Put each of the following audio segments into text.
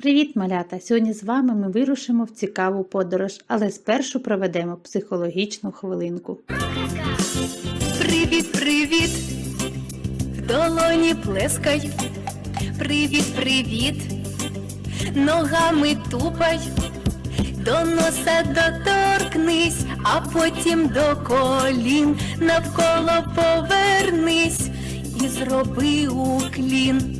Привіт, малята! Сьогодні з вами ми вирушимо в цікаву подорож, але спершу проведемо психологічну хвилинку. Привіт, привіт, в долоні плескай. Привіт, привіт, ногами тупай, до носа доторкнись, а потім до колін навколо повернись і зроби уклін.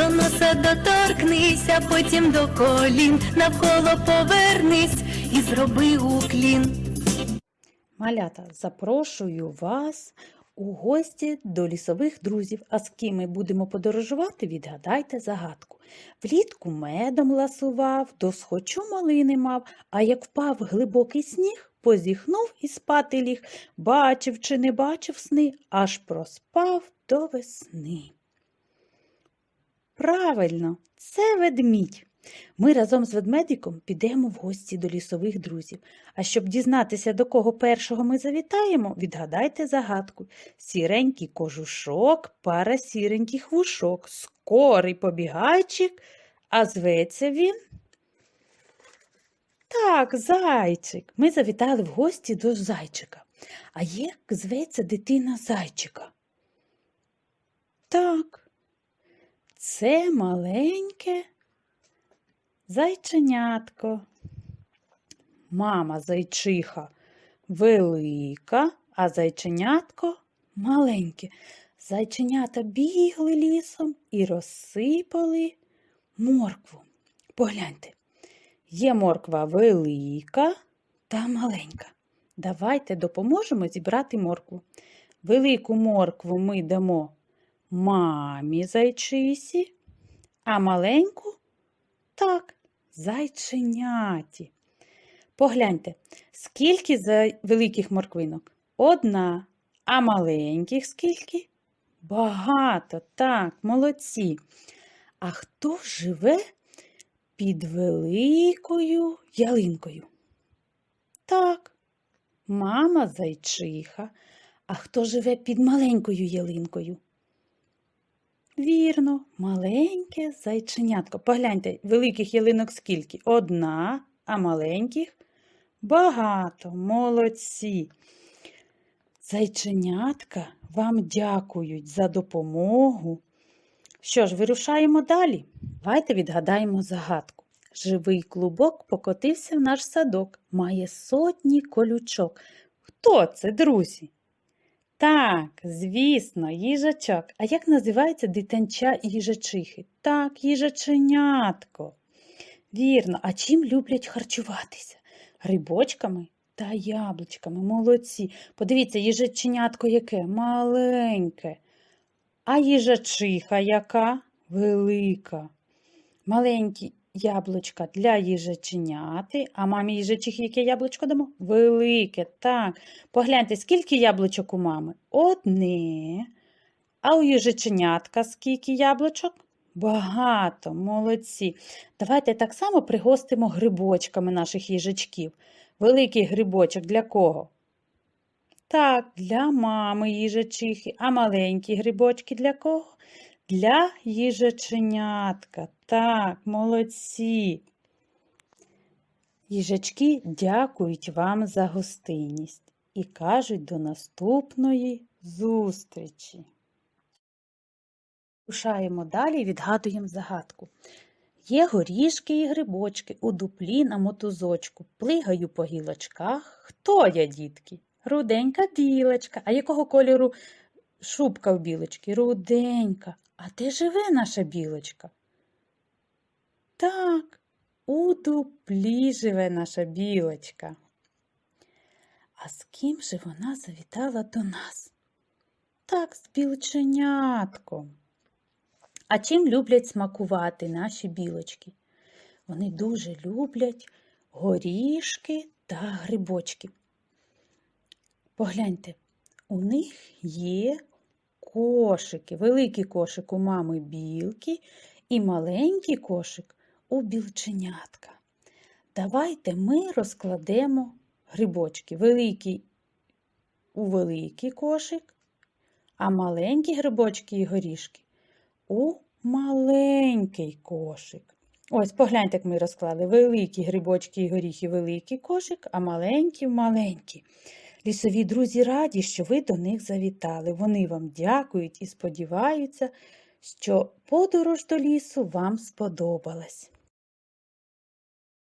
до носа доторкнись, а потім до колін, навколо повернись і зроби уклін. Малята, запрошую вас у гості до лісових друзів. А з ким ми будемо подорожувати, відгадайте загадку. Влітку медом ласував, досхочу малини мав, а як впав глибокий сніг, позіхнув і спати ліг. Бачив чи не бачив сни, аж проспав до весни. Правильно, це ведмідь. Ми разом з ведмедиком підемо в гості до лісових друзів. А щоб дізнатися, до кого першого ми завітаємо, відгадайте загадку. Сіренький кожушок, пара сіреньких вушок, скорий побігайчик, а зветься він. Так, зайчик. Ми завітали в гості до зайчика. А як зветься дитина зайчика? Так, це маленьке зайченятко. Мама зайчиха велика, а зайченятко маленьке. Зайченята бігли лісом і розсипали моркву. Погляньте, є морква велика та маленька. Давайте допоможемо зібрати моркву. Велику моркву ми дамо мамі зайчисі, а маленьку так, зайченяті. Погляньте, скільки за великих морквинок? Одна, а маленьких скільки? Багато, так, молодці. А хто живе під великою ялинкою? Так, мама зайчиха. А хто живе під маленькою ялинкою? Вірно, маленьке зайченятко. Погляньте, великих ялинок скільки? Одна, а маленьких багато. Молодці. Зайченятка вам дякують за допомогу. Що ж, вирушаємо далі. Давайте відгадаємо загадку. Живий клубок покотився в наш садок, має сотні колючок. Хто це, друзі? Так, звісно, їжачок. А як називається дитинча їжачихи? Так, їжаченятко. Вірно, а чим люблять харчуватися? Грибочками та яблучками. Молодці. Подивіться, їжаченятко яке маленьке. А їжачиха яка? Велика. Маленькі яблучка для їжаченяти, а мамі їжачихи яке яблучко дамо? Велике, так. Погляньте, скільки яблучок у мами? Одне. А у їжаченятка скільки яблучок? Багато, молодці. Давайте так само пригостимо грибочками наших їжачків. Великий грибочок для кого? Так, для мами їжачихи, а маленькі грибочки для кого? Для їжаченятка. Так, молодці. Їжачки дякують вам за гостинність і кажуть до наступної зустрічі. Рушаємо далі і відгадуємо загадку. Є горішки і грибочки у дуплі на мотузочку. Плигаю по гілочках. Хто я, дітки? Руденька білочка. А якого кольору шубка в білочки? Руденька. А де живе наша білочка? Так, у дуплі живе наша білочка. А з ким же вона завітала до нас? Так, з білченятком. А чим люблять смакувати наші білочки? Вони дуже люблять горішки та грибочки. Погляньте, у них є кошики, великий кошик у мами білки і маленький кошик у білченятка. Давайте ми розкладемо грибочки. Великий у великий кошик, а маленькі грибочки і горішки у маленький кошик. Ось, погляньте, як ми розклали. Великі грибочки і горіхи великий кошик, а маленькі в маленький. Лісові друзі раді, що ви до них завітали. Вони вам дякують і сподіваються, що подорож до лісу вам сподобалась.